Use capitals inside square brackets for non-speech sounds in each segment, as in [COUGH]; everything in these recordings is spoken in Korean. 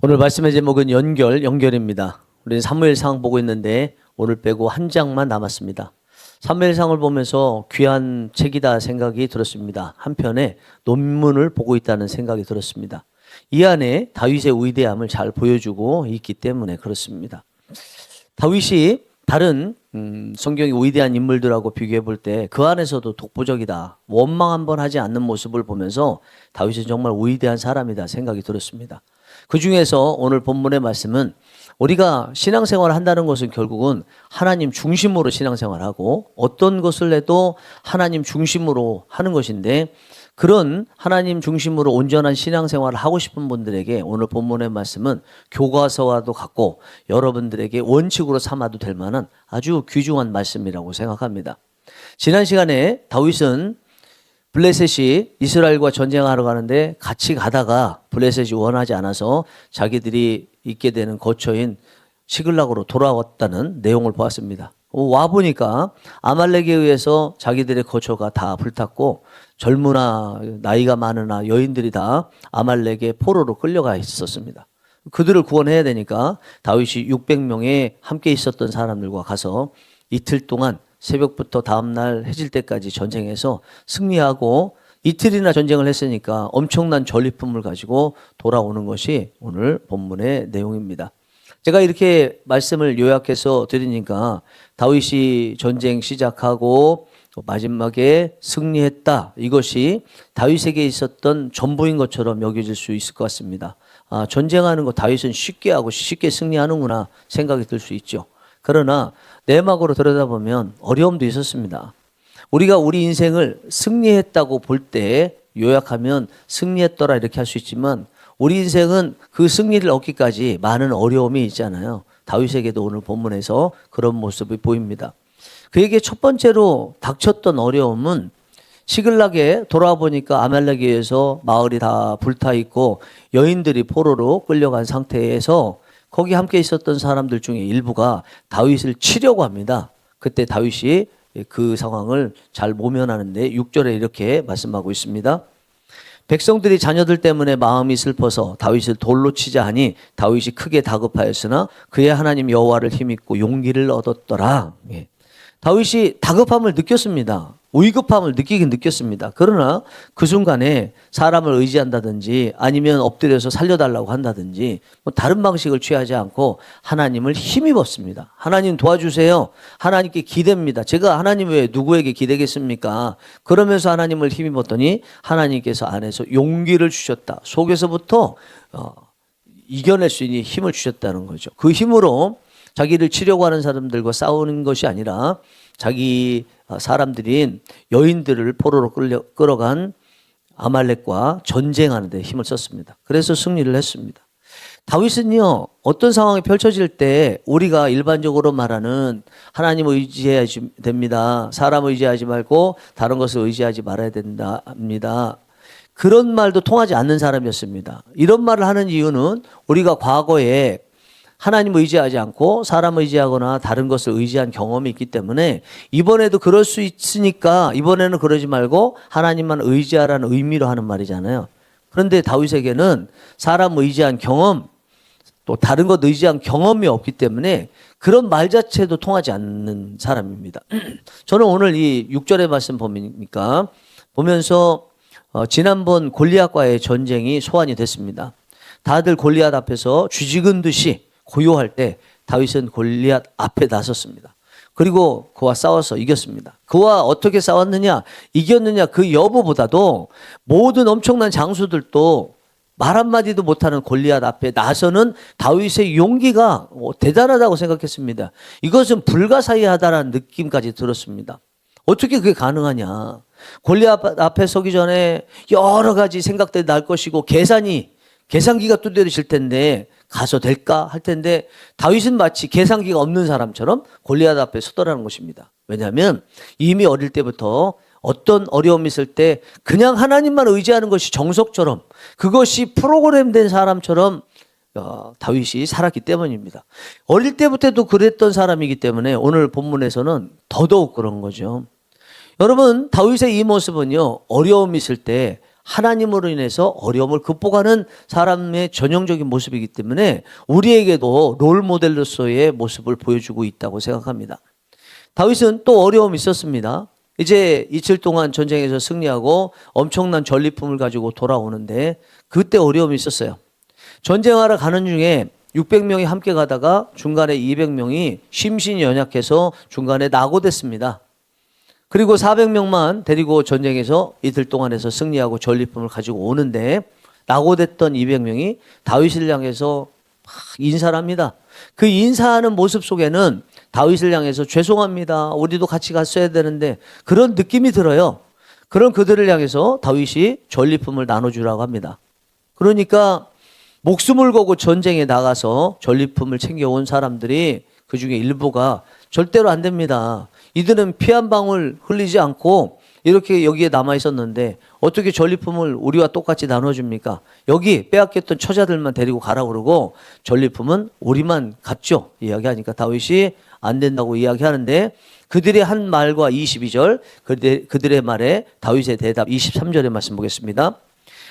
오늘 말씀의 제목은 연결, 연결입니다. 우리는 사무엘상 보고 있는데 오늘 빼고 한 장만 남았습니다. 사무엘상을 보면서 귀한 책이다 생각이 들었습니다. 한편에 논문을 보고 있다는 생각이 들었습니다. 이 안에 다윗의 위대함을 잘 보여주고 있기 때문에 그렇습니다. 다윗이 다른 음, 성경의 위대한 인물들하고 비교해 볼 때 그 안에서도 독보적이다. 원망 한번 하지 않는 모습을 보면서 다윗은 정말 위대한 사람이다 생각이 들었습니다. 그 중에서 오늘 본문의 말씀은 우리가 신앙생활을 한다는 것은 결국은 하나님 중심으로 신앙생활하고 어떤 것을 해도 하나님 중심으로 하는 것인데 그런 하나님 중심으로 온전한 신앙생활을 하고 싶은 분들에게 오늘 본문의 말씀은 교과서와도 같고 여러분들에게 원칙으로 삼아도 될 만한 아주 귀중한 말씀이라고 생각합니다. 지난 시간에 다윗은 블레셋이 이스라엘과 전쟁하러 가는데 같이 가다가 블레셋이 원하지 않아서 자기들이 있게 되는 거처인 시글락으로 돌아왔다는 내용을 보았습니다. 와 보니까 아말렉에 의해서 자기들의 거처가 다 불탔고 젊으나 나이가 많으나 여인들이 다 아말렉의 포로로 끌려가 있었습니다. 그들을 구원해야 되니까 다윗이 600명의 함께 있었던 사람들과 가서 이틀 동안 새벽부터 다음날 해질 때까지 전쟁해서 승리하고 이틀이나 전쟁을 했으니까 엄청난 전리품을 가지고 돌아오는 것이 오늘 본문의 내용입니다. 제가 이렇게 말씀을 요약해서 드리니까 다윗이 전쟁 시작하고 마지막에 승리했다. 이것이 다윗에게 있었던 전부인 것처럼 여겨질 수 있을 것 같습니다. 아, 전쟁하는 거 다윗은 쉽게 하고 쉽게 승리하는구나 생각이 들 수 있죠. 그러나 내막으로 들여다보면 어려움도 있었습니다. 우리가 우리 인생을 승리했다고 볼때 요약하면 승리했더라 이렇게 할 수 있지만 우리 인생은 그 승리를 얻기까지 많은 어려움이 있잖아요. 다윗에게도 오늘 본문에서 그런 모습이 보입니다. 그에게 첫 번째로 닥쳤던 어려움은 시글락에 돌아와 보니까 아말렉에 의해서 마을이 다 불타 있고 여인들이 포로로 끌려간 상태에서 거기 함께 있었던 사람들 중에 일부가 다윗을 치려고 합니다. 그때 다윗이 그 상황을 잘 모면하는데 6절에 이렇게 말씀하고 있습니다. 백성들이 자녀들 때문에 마음이 슬퍼서 다윗을 돌로 치자 하니 다윗이 크게 다급하였으나 그의 하나님 여호와를 힘입고 용기를 얻었더라. 예. 다윗이 다급함을 느꼈습니다. 위급함을 느끼긴 느꼈습니다. 그러나 그 순간에 사람을 의지한다든지 아니면 엎드려서 살려달라고 한다든지 뭐 다른 방식을 취하지 않고 하나님을 힘입었습니다. 하나님 도와주세요. 하나님께 기대입니다. 제가 하나님 외에 누구에게 기대겠습니까? 그러면서 하나님을 힘입었더니 하나님께서 안에서 용기를 주셨다. 속에서부터 어, 이겨낼 수 있는 힘을 주셨다는 거죠. 그 힘으로 자기를 치려고 하는 사람들과 싸우는 것이 아니라 자기 어, 사람들인 여인들을 포로로 끌려, 끌어간 아말렉과 전쟁하는 데 힘을 썼습니다. 그래서 승리를 했습니다. 다윗은요, 어떤 상황이 펼쳐질 때 우리가 일반적으로 말하는 하나님을 의지해야 됩니다. 사람 의지하지 말고 다른 것을 의지하지 말아야 된답니다. 그런 말도 통하지 않는 사람이었습니다. 이런 말을 하는 이유는 우리가 과거에 하나님 의지하지 않고 사람 의지하거나 다른 것을 의지한 경험이 있기 때문에 이번에도 그럴 수 있으니까 이번에는 그러지 말고 하나님만 의지하라는 의미로 하는 말이잖아요. 그런데 다윗에게는 사람 의지한 경험 또 다른 것 의지한 경험이 없기 때문에 그런 말 자체도 통하지 않는 사람입니다. [CLEARS THROAT] 저는 오늘 이 6절의 말씀 보니까 보면서 어, 지난번 골리앗과의 전쟁이 소환이 됐습니다. 다들 골리앗 앞에서 쥐지근 듯이 고요할 때 다윗은 골리앗 앞에 나섰습니다. 그리고 그와 싸워서 이겼습니다. 그와 어떻게 싸웠느냐, 이겼느냐 그 여부보다도 모든 엄청난 장수들도 말 한마디도 못하는 골리앗 앞에 나서는 다윗의 용기가 대단하다고 생각했습니다. 이것은 불가사의하다라는 느낌까지 들었습니다. 어떻게 그게 가능하냐. 골리앗 앞에 서기 전에 여러 가지 생각들이 날 것이고 계산이, 계산기가 두드려질 텐데 가서 될까 할 텐데 다윗은 마치 계산기가 없는 사람처럼 골리앗 앞에 서더라는 것입니다. 왜냐하면 이미 어릴 때부터 어떤 어려움이 있을 때 그냥 하나님만 의지하는 것이 정석처럼 그것이 프로그램된 사람처럼 어, 다윗이 살았기 때문입니다. 어릴 때부터도 그랬던 사람이기 때문에 오늘 본문에서는 더더욱 그런 거죠. 여러분 다윗의 이 모습은요 어려움이 있을 때 하나님으로 인해서 어려움을 극복하는 사람의 전형적인 모습이기 때문에 우리에게도 롤 모델로서의 모습을 보여주고 있다고 생각합니다. 다윗은 또 어려움이 있었습니다. 이제 이틀 동안 전쟁에서 승리하고 엄청난 전리품을 가지고 돌아오는데 그때 어려움이 있었어요. 전쟁하러 가는 중에 600명이 함께 가다가 중간에 200명이 심신이 연약해서 중간에 낙오됐습니다. 그리고 400명만 데리고 전쟁에서 이틀 동안에서 승리하고 전리품을 가지고 오는데 낙오됐던 200명이 다윗을 향해서 막 인사를 합니다. 그 인사하는 모습 속에는 다윗을 향해서 죄송합니다. 우리도 같이 갔어야 되는데 그런 느낌이 들어요. 그런 그들을 향해서 다윗이 전리품을 나눠주라고 합니다. 그러니까 목숨을 걸고 전쟁에 나가서 전리품을 챙겨온 사람들이 그 중에 일부가 절대로 안 됩니다. 이들은 피 한 방울 흘리지 않고 이렇게 여기에 남아 있었는데 어떻게 전리품을 우리와 똑같이 나눠줍니까? 여기 빼앗겼던 처자들만 데리고 가라 그러고 전리품은 우리만 갖죠. 이야기하니까 다윗이 안 된다고 이야기하는데 그들의 한 말과 22절 그들- 그들의 말에 다윗의 대답 23절의 말씀 보겠습니다.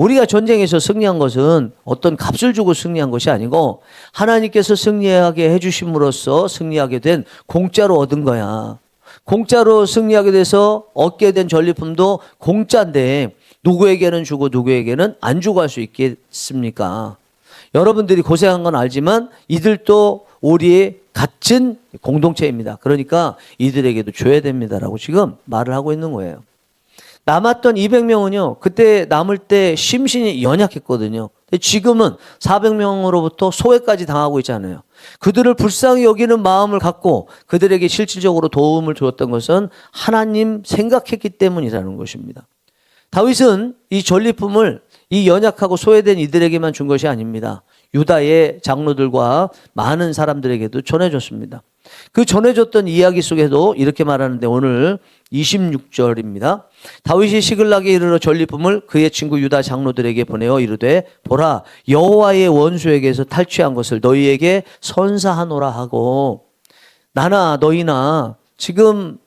우리가 전쟁에서 승리한 것은 어떤 값을 주고 승리한 것이 아니고 하나님께서 승리하게 해주심으로써 승리하게 된 공짜로 얻은 거야. 공짜로 승리하게 돼서 얻게 된 전리품도 공짜인데 누구에게는 주고 누구에게는 안 주고 할 수 있겠습니까? 여러분들이 고생한 건 알지만 이들도 우리의 같은 공동체입니다. 그러니까 이들에게도 줘야 됩니다라고 지금 말을 하고 있는 거예요. 남았던 200명은요, 그때 남을 때 심신이 연약했거든요. 지금은 400명으로부터 소외까지 당하고 있잖아요. 그들을 불쌍히 여기는 마음을 갖고 그들에게 실질적으로 도움을 주었던 것은 하나님 생각했기 때문이라는 것입니다. 다윗은 이 전리품을 이 연약하고 소외된 이들에게만 준 것이 아닙니다. 유다의 장로들과 많은 사람들에게도 전해줬습니다. 그 전해줬던 이야기 속에도 이렇게 말하는데 오늘 26절입니다. 다윗이 시글락에 이르러 전리품을 그의 친구 유다 장로들에게 보내어 이르되 보라 여호와의 원수에게서 탈취한 것을 너희에게 선사하노라 하고 나나 너희나 지금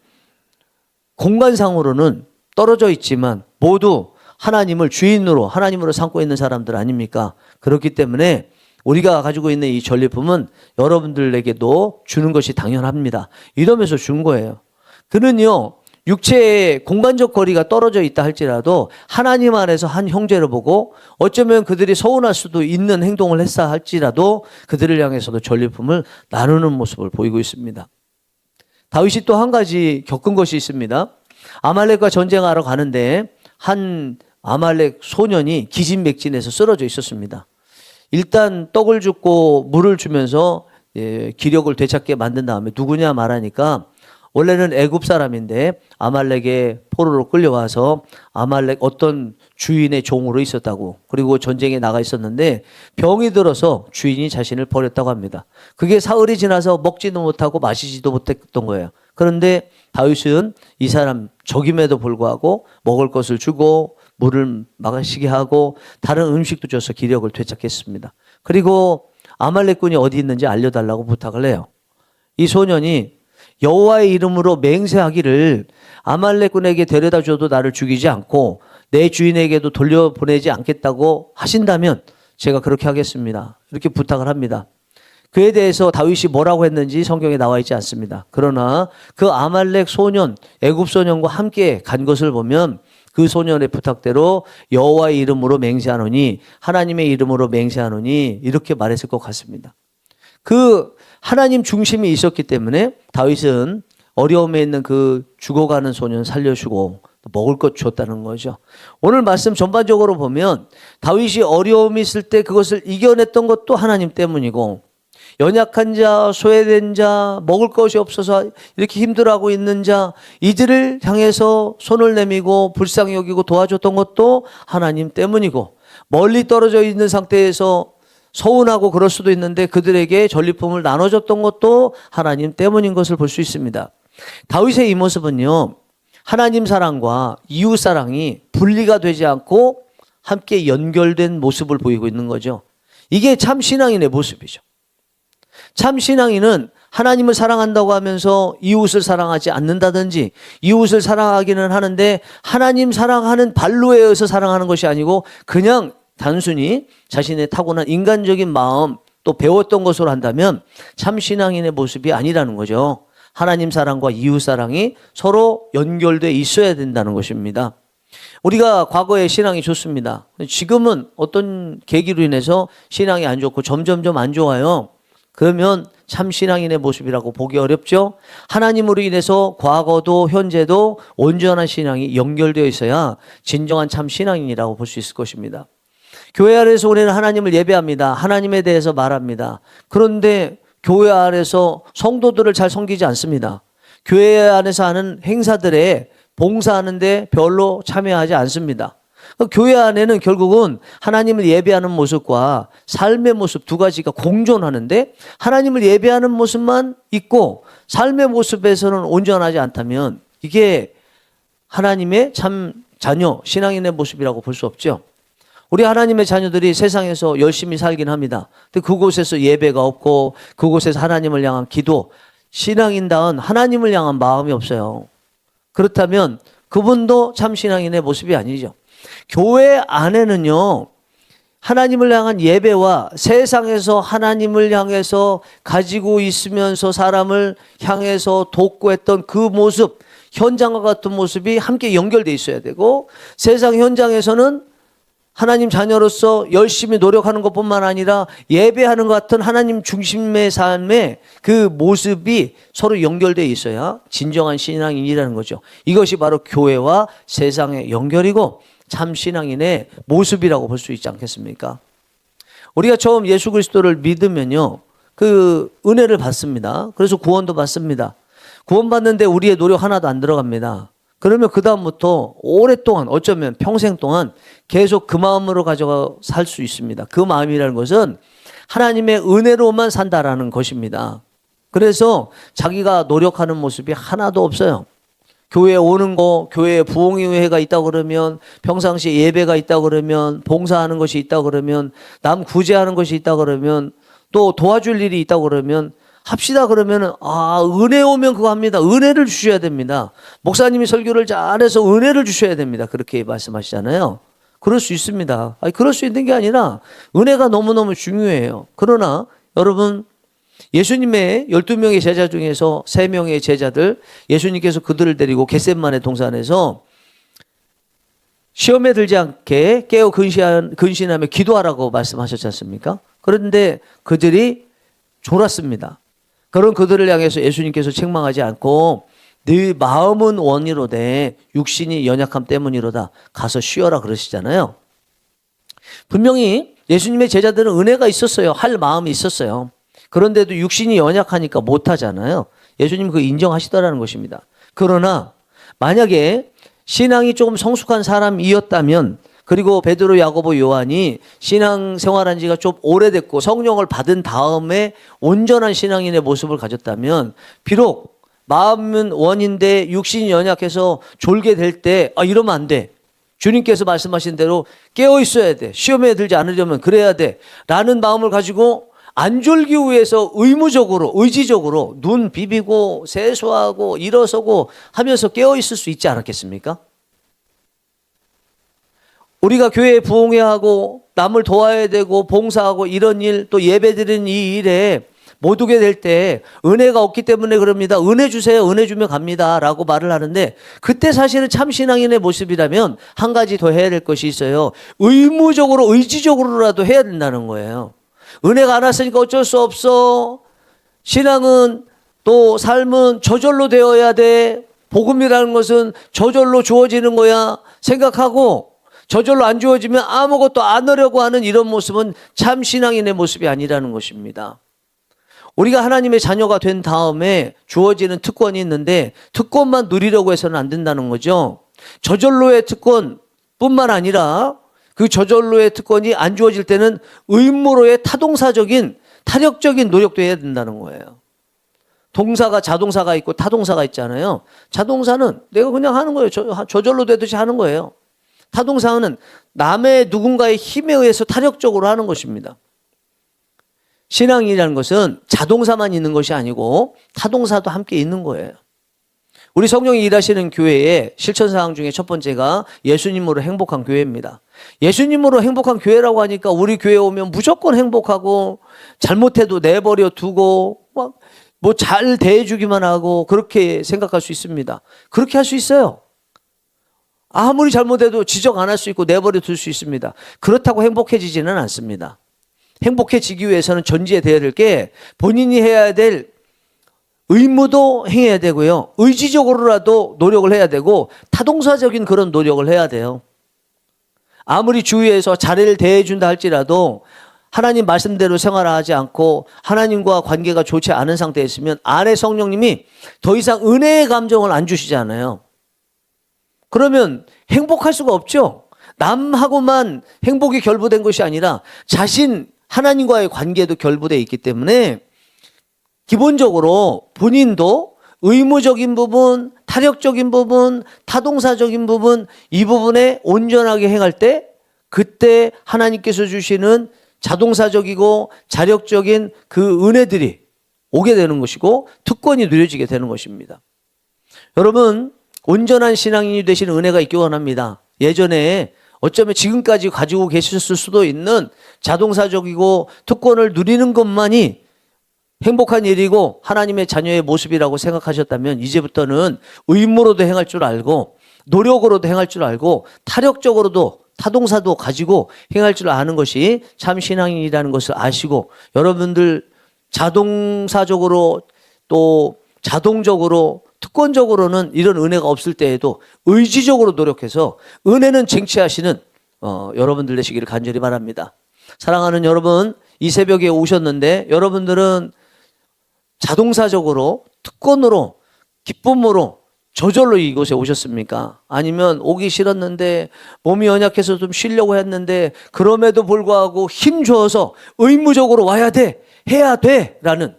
공간상으로는 떨어져 있지만 모두 하나님을 주인으로 하나님으로 삼고 있는 사람들 아닙니까? 그렇기 때문에 우리가 가지고 있는 이 전리품은 여러분들에게도 주는 것이 당연합니다. 이러면서 준 거예요. 그는요, 육체의 공간적 거리가 떨어져 있다 할지라도 하나님 안에서 한 형제를 보고 어쩌면 그들이 서운할 수도 있는 행동을 했다 할지라도 그들을 향해서도 전리품을 나누는 모습을 보이고 있습니다. 다윗이 또 한 가지 겪은 것이 있습니다. 아말렉과 전쟁하러 가는데 한 아말렉 소년이 기진맥진해서 쓰러져 있었습니다. 일단 떡을 줍고 물을 주면서 예, 기력을 되찾게 만든 다음에 누구냐 말하니까 원래는 애굽 사람인데 아말렉의 포로로 끌려와서 아말렉 어떤 주인의 종으로 있었다고 그리고 전쟁에 나가 있었는데 병이 들어서 주인이 자신을 버렸다고 합니다. 그게 사흘이 지나서 먹지도 못하고 마시지도 못했던 거예요. 그런데 다윗은 이 사람 적임에도 불구하고 먹을 것을 주고 물을 마시게 하고 다른 음식도 줘서 기력을 되찾겠습니다. 그리고 아말렉군이 어디 있는지 알려달라고 부탁을 해요. 이 소년이 여호와의 이름으로 맹세하기를 아말렉군에게 데려다 줘도 나를 죽이지 않고 내 주인에게도 돌려보내지 않겠다고 하신다면 제가 그렇게 하겠습니다. 이렇게 부탁을 합니다. 그에 대해서 다윗이 뭐라고 했는지 성경에 나와 있지 않습니다. 그러나 그 아말렉 소년, 애굽 소년과 함께 간 것을 보면 그 소년의 부탁대로 여호와의 이름으로 맹세하노니 하나님의 이름으로 맹세하노니 이렇게 말했을 것 같습니다. 그 하나님 중심이 있었기 때문에 다윗은 어려움에 있는 그 죽어가는 소년 살려주고 먹을 것 줬다는 거죠. 오늘 말씀 전반적으로 보면 다윗이 어려움이 있을 때 그것을 이겨냈던 것도 하나님 때문이고 연약한 자, 소외된 자, 먹을 것이 없어서 이렇게 힘들어하고 있는 자, 이들을 향해서 손을 내미고 불쌍히 여기고 도와줬던 것도 하나님 때문이고 멀리 떨어져 있는 상태에서 서운하고 그럴 수도 있는데 그들에게 전리품을 나눠줬던 것도 하나님 때문인 것을 볼 수 있습니다. 다윗의 이 모습은요, 하나님 사랑과 이웃 사랑이 분리가 되지 않고 함께 연결된 모습을 보이고 있는 거죠. 이게 참 신앙인의 모습이죠. 참 신앙인은 하나님을 사랑한다고 하면서 이웃을 사랑하지 않는다든지 이웃을 사랑하기는 하는데 하나님 사랑하는 발로에 의해서 사랑하는 것이 아니고 그냥 단순히 자신의 타고난 인간적인 마음 또 배웠던 것으로 한다면 참 신앙인의 모습이 아니라는 거죠. 하나님 사랑과 이웃 사랑이 서로 연결돼 있어야 된다는 것입니다. 우리가 과거에 신앙이 좋습니다. 지금은 어떤 계기로 인해서 신앙이 안 좋고 점점점 안 좋아요. 그러면 참 신앙인의 모습이라고 보기 어렵죠? 하나님으로 인해서 과거도 현재도 온전한 신앙이 연결되어 있어야 진정한 참 신앙인이라고 볼 수 있을 것입니다. 교회 안에서 우리는 하나님을 예배합니다. 하나님에 대해서 말합니다. 그런데 교회 안에서 성도들을 잘 섬기지 않습니다. 교회 안에서 하는 행사들에 봉사하는데 별로 참여하지 않습니다. 그 교회 안에는 결국은 하나님을 예배하는 모습과 삶의 모습 두 가지가 공존하는데 하나님을 예배하는 모습만 있고 삶의 모습에서는 온전하지 않다면 이게 하나님의 참 자녀, 신앙인의 모습이라고 볼 수 없죠. 우리 하나님의 자녀들이 세상에서 열심히 살긴 합니다. 근데 그곳에서 예배가 없고 그곳에서 하나님을 향한 기도, 신앙인다운 하나님을 향한 마음이 없어요. 그렇다면 그분도 참 신앙인의 모습이 아니죠. 교회 안에는요, 하나님을 향한 예배와 세상에서 하나님을 향해서 가지고 있으면서 사람을 향해서 돕고 했던 그 모습, 현장과 같은 모습이 함께 연결돼 있어야 되고 세상 현장에서는 하나님 자녀로서 열심히 노력하는 것뿐만 아니라 예배하는 것 같은 하나님 중심의 삶의 그 모습이 서로 연결되어 있어야 진정한 신앙인이라는 거죠. 이것이 바로 교회와 세상의 연결이고 참 신앙인의 모습이라고 볼 수 있지 않겠습니까? 우리가 처음 예수 그리스도를 믿으면요. 그 은혜를 받습니다. 그래서 구원도 받습니다. 구원받는데 우리의 노력 하나도 안 들어갑니다. 그러면 그다음부터 오랫동안 어쩌면 평생 동안 계속 그 마음으로 가져가 살 수 있습니다. 그 마음이라는 것은 하나님의 은혜로만 산다라는 것입니다. 그래서 자기가 노력하는 모습이 하나도 없어요. 교회에 오는 거, 교회에 부흥회가 있다 그러면 평상시에 예배가 있다 그러면 봉사하는 것이 있다 그러면 남 구제하는 것이 있다 그러면 또 도와줄 일이 있다 그러면 합시다 그러면은 아 은혜 오면 그거 합니다. 은혜를 주셔야 됩니다. 목사님이 설교를 잘해서 은혜를 주셔야 됩니다. 그렇게 말씀하시잖아요. 그럴 수 있습니다. 아니 그럴 수 있는 게 아니라 은혜가 너무너무 중요해요. 그러나 여러분 예수님의 12명의 제자 중에서 3명의 제자들 예수님께서 그들을 데리고 겟셋만의 동산에서 시험에 들지 않게 깨어 근신하- 근신하며 기도하라고 말씀하셨지 않습니까? 그런데 그들이 졸았습니다. 그런 그들을 향해서 예수님께서 책망하지 않고 네 마음은 원이로되 육신이 연약함 때문이로다. 가서 쉬어라 그러시잖아요. 분명히 예수님의 제자들은 은혜가 있었어요. 할 마음이 있었어요. 그런데도 육신이 연약하니까 못 하잖아요. 예수님 그 인정하시더라는 것입니다. 그러나 만약에 신앙이 조금 성숙한 사람이었다면 그리고 베드로, 야고보, 요한이 신앙 생활한 지가 좀 오래됐고 성령을 받은 다음에 온전한 신앙인의 모습을 가졌다면 비록 마음은 원인데 육신이 연약해서 졸게 될 때 아 이러면 안 돼. 주님께서 말씀하신 대로 깨어 있어야 돼. 시험에 들지 않으려면 그래야 돼. 라는 마음을 가지고 안 졸기 위해서 의무적으로 의지적으로 눈 비비고 세수하고 일어서고 하면서 깨어 있을 수 있지 않았겠습니까? 우리가 교회에 부흥회하고 남을 도와야 되고 봉사하고 이런 일 또 예배드리는 이 일에 못 오게 될 때 은혜가 없기 때문에 그럽니다. 은혜 주세요. 은혜 주면 갑니다. 라고 말을 하는데 그때 사실은 참 신앙인의 모습이라면 한 가지 더 해야 될 것이 있어요. 의무적으로 의지적으로라도 해야 된다는 거예요. 은혜가 안 왔으니까 어쩔 수 없어. 신앙은 또 삶은 저절로 되어야 돼. 복음이라는 것은 저절로 주어지는 거야. 생각하고 저절로 안 주어지면 아무것도 안 하려고 하는 이런 모습은 참 신앙인의 모습이 아니라는 것입니다. 우리가 하나님의 자녀가 된 다음에 주어지는 특권이 있는데 특권만 누리려고 해서는 안 된다는 거죠. 저절로의 특권 뿐만 아니라 그 저절로의 특권이 안 주어질 때는 의무로의 타동사적인 타력적인 노력도 해야 된다는 거예요. 동사가 자동사가 있고 타동사가 있잖아요. 자동사는 내가 그냥 하는 거예요. 저, 저절로 되듯이 하는 거예요. 타동사는 남의 누군가의 힘에 의해서 타력적으로 하는 것입니다. 신앙이라는 것은 자동사만 있는 것이 아니고 타동사도 함께 있는 거예요. 우리 성령이 일하시는 교회의 실천 사항 중에 첫 번째가 예수님으로 행복한 교회입니다. 예수님으로 행복한 교회라고 하니까 우리 교회 오면 무조건 행복하고 잘못해도 내버려 두고 막 뭐 잘 대해주기만 하고 그렇게 생각할 수 있습니다. 그렇게 할 수 있어요. 아무리 잘못해도 지적 안 할 수 있고 내버려 둘 수 있습니다. 그렇다고 행복해지지는 않습니다. 행복해지기 위해서는 전제에 돼야 될 게 본인이 해야 될 의무도 행해야 되고요. 의지적으로라도 노력을 해야 되고 타동사적인 그런 노력을 해야 돼요. 아무리 주위에서 자리를 대해준다 할지라도 하나님 말씀대로 생활하지 않고 하나님과 관계가 좋지 않은 상태에 있으면 안에 성령님이 더 이상 은혜의 감정을 안 주시잖아요. 그러면 행복할 수가 없죠. 남하고만 행복이 결부된 것이 아니라 자신 하나님과의 관계도 결부되어 있기 때문에 기본적으로 본인도 의무적인 부분, 타력적인 부분, 타동사적인 부분 이 부분에 온전하게 행할 때 그때 하나님께서 주시는 자동사적이고 자력적인 그 은혜들이 오게 되는 것이고 특권이 누려지게 되는 것입니다. 여러분 온전한 신앙인이 되시는 은혜가 있기 원합니다. 예전에 어쩌면 지금까지 가지고 계셨을 수도 있는 자동사적이고 특권을 누리는 것만이 행복한 일이고 하나님의 자녀의 모습이라고 생각하셨다면 이제부터는 의무로도 행할 줄 알고 노력으로도 행할 줄 알고 타력적으로도 타동사도 가지고 행할 줄 아는 것이 참 신앙인이라는 것을 아시고 여러분들 자동사적으로 또 자동적으로 특권적으로는 이런 은혜가 없을 때에도 의지적으로 노력해서 은혜는 쟁취하시는 어, 여러분들 되시기를 간절히 바랍니다. 사랑하는 여러분, 이 새벽에 오셨는데 여러분들은 자동사적으로 특권으로 기쁨으로 저절로 이곳에 오셨습니까? 아니면 오기 싫었는데 몸이 연약해서 좀 쉬려고 했는데 그럼에도 불구하고 힘 줘서 의무적으로 와야 돼, 해야 돼 라는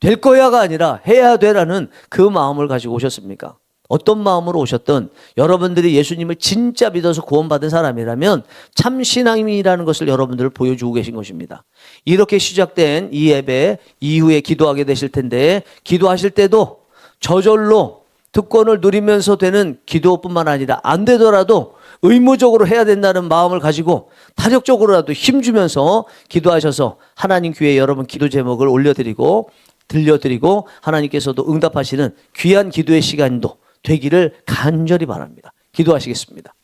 될 거야가 아니라 해야 돼라는 그 마음을 가지고 오셨습니까? 어떤 마음으로 오셨든 여러분들이 예수님을 진짜 믿어서 구원받은 사람이라면 참 신앙인이라는 것을 여러분들 보여주고 계신 것입니다. 이렇게 시작된 이 예배 이후에 기도하게 되실 텐데 기도하실 때도 저절로 특권을 누리면서 되는 기도뿐만 아니라 안 되더라도 의무적으로 해야 된다는 마음을 가지고 타력적으로라도 힘주면서 기도하셔서 하나님 교회 여러분 기도 제목을 올려드리고 들려드리고 하나님께서도 응답하시는 귀한 기도의 시간도 되기를 간절히 바랍니다. 기도하시겠습니다.